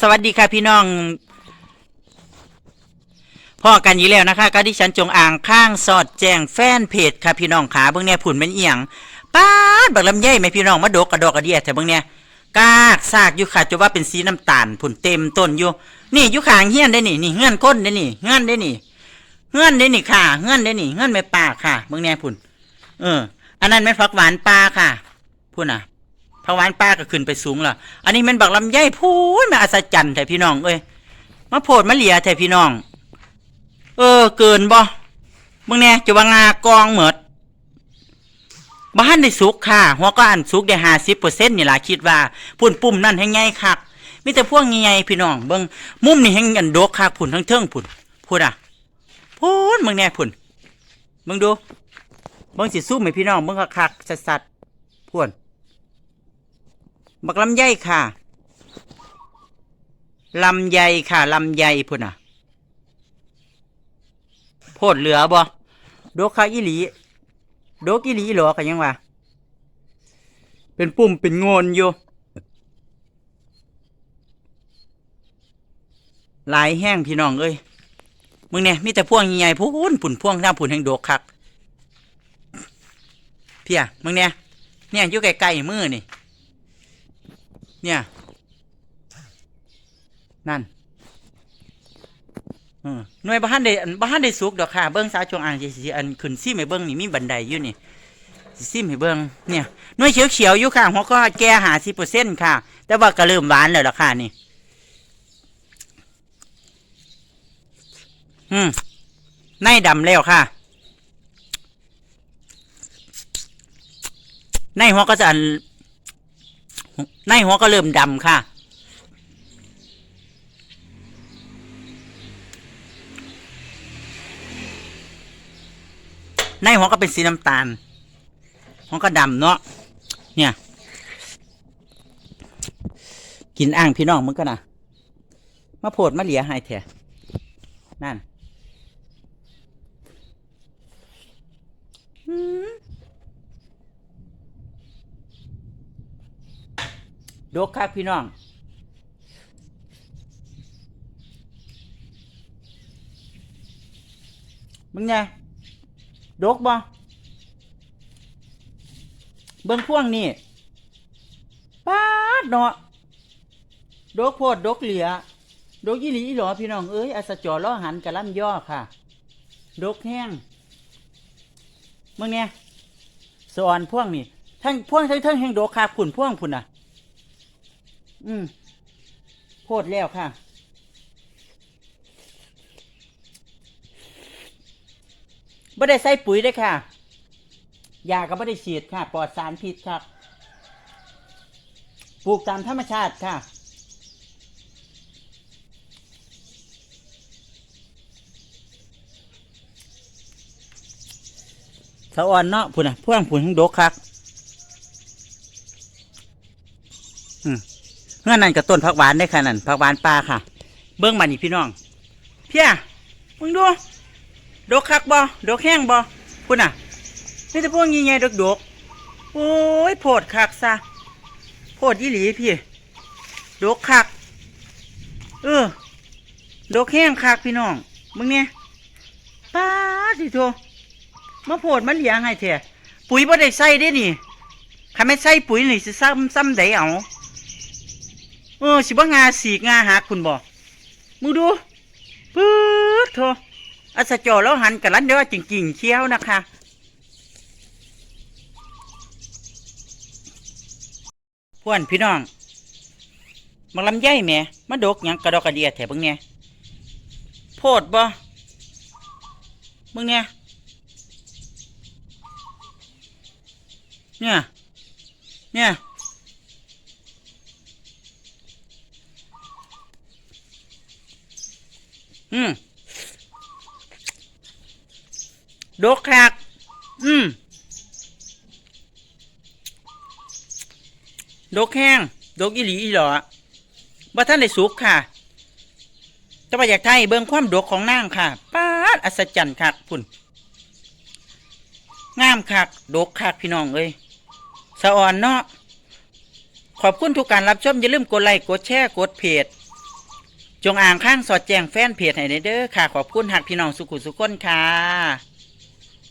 สวัสดีค่ะพี่น้องพ่อกันอยู่แล้วนะคะก็ดิฉันจงอ่างข้างสอดแจ้งแฟนเพจค่ะพี่น้องขาเบิ่งเนี่ยผุ่นเป็นเอียงป้าดบักลำไยไหมพี่น้องมาดกกระดอกกระเดียแต่เบิ่งเนี่ยกากซากอยู่ค่ะจะว่าเป็นสีน้ำตาลผุ่นเต็มต้นอยู่ นี่อยู่ขางเฮี้ยนได้นี่นี่เฮือนก้นได้นี่เฮือนได้นี่เฮือนได้นี่ค่ะเฮือนได้นี่เฮือนไม่ป่าค่ะเบิ่งเนี่ยผุ่นเออ อันนั้นไม่ฟักหวานปลาค่ะพุ่นะ พระวานป้าก็ขึ้นไปสูงและอันนี้มันบักลำไยพูนมาอัศจรรย์แต่พี่น้องเอ้ยมาโพดมาเหลียแต่พี่น้อง เออ เกินบ่มึงเนี่ยจะว่างากองเหมิดบ้านได้สุกค่ะ หัวก็อันสุกได้ห้าสิบเปอร์เซ็นต์นี่ล่ะคิดว่าพุ่นปุ่มนั่นให้ไงคักมีแต่พวกใหญ่พี่น้องเบิ่งมุมนี่ให้อันโดกคักพุ่นทั้งเทิงพุ่นพุ่นอะพุ่นมึงเนี่ยพุ่นมึงดูเบิ่งสิสู้ไหมพี่น้องเบิ่งคักๆสัดๆพุ่น บักลำไยค่ะลำไยค่ะลำไยพุ่นอะโพดเหลือบ่โดกค่ะอีหลีโดกอีหลีหรอกันยังวะเป็นปุ่มเป็นโงนอยู่หลายแห้งพี่น้องเอ้ยมึงเนี่ยมีแต่พวงใหญ่ๆพูนปุ่นพวงหน้าปุ่นแห่งโดกคักเพียมึงเนี่ยเนี่ยอยู่ไกลๆมือนี่ เนี่ย นั่นออหน่วยบ้านได้บ้านได้สุกดอกค่ะเบิ้งสาวจงอ่างสิสิอันขึ้นซิมให้เบิ้งนี่มีบันไดอยู่นี่ซิมให้เบิ้งเนี่ยหน่วยเขียวเขียวอยู่ค่ะหัวก็แก่หาสิเปอร์เซ็นต์ค่ะ แต่ว่าก็เริ่มหวานแล้วล่ะค่ะนี่ อืมในดำแล้วค่ะ ในหัวก็จะอัน ในหัวก็เริ่มดำค่ะ ในหัวก็เป็นสีน้ำตาลหัวก็ดำเนาะเนี่ย กินอ่างพี่น้องมึงก็นะมาโพดมาเหลียให้แท้นั่นอืม ดกคักพี่น้องมึงไงดกบ่เบิ่งพ่วงนี่ป้าดเนาะดกโพดดกเหลียดกยี่หลีหลอพี่น้องเอ้ยอสจอล้อหันกะล่ำย่อค่ะ ดกแห้งมึงเนี่ยสอนพ่วงนี่ทั้งพ่วงทั้งทั้งแห้งดกคักผุ่นพ่วงผุ่นอะ อืมโพดแล้วค่ะ ไม่ได้ใส่ปุ๋ยเด้ค่ะ ยาก็ไม่ได้ฉีดค่ะ ปลอดสารพิษครับ ปลูกตามธรรมชาติค่ะ สะอ่อนเนาะพุ่นอะพวงพุ่นทั้งดกครับอืม เงื่อนนั่นกับต้นผักหวานได้ค่ะนั่นผักหวานปลาค่ะ เบิ้องมานี่พี่น้อง เพี้ยมึงดูดกคักบ่ดกแห้งบ่พุ่นอะนี่แต่พวกงี้ไงดกดกโอ้ยโพดคักซะโพดยี่หลีพี่ดกคัก เออดกแห้งคักพี่น้อง มึงเนี่ยป้าสิโทมาโพดมาเลี้ยงให้เถอะปุ๋ยบ่ได้ใส่เด้นี่ถ้าไม่ใส่ปุ๋ยนี่สิซ้ำซ้ำได้เอา เออสิบ่งาสีงาหักคุณบอกมึงดูปื๊ดโทอัสจอแล้วหันกับลันเด้อจริงๆเชียวนะคะพวนพี่น้องมาลำไยแหม่มาดกหยังกระดอกกระเดียแถบเบิ่งเนี่ยโพดบ่เบิ่งเนี่ยเนี่ยเนี่ย อืมดกคักอืมดกแห้งดกอีหลีอีหลอว่าท่านได้สุกค่ะจะมาอยากไทยเบิ่งความดกของนางค่ะป้าดอัศจรรย์คักพุ่นงามคักดกคักพี่น้องเอ้ยสะอ่อนเนาะขอบคุณทุกการรับชมอย่าลืมกดไลค์กดแชร์กดเพจ จงอ่างข้างสอดแจ้งแฟนเพจให้ได้เด้อค่ะ ขอบคุณหักพี่น้องสุขุสุขคนค่ะ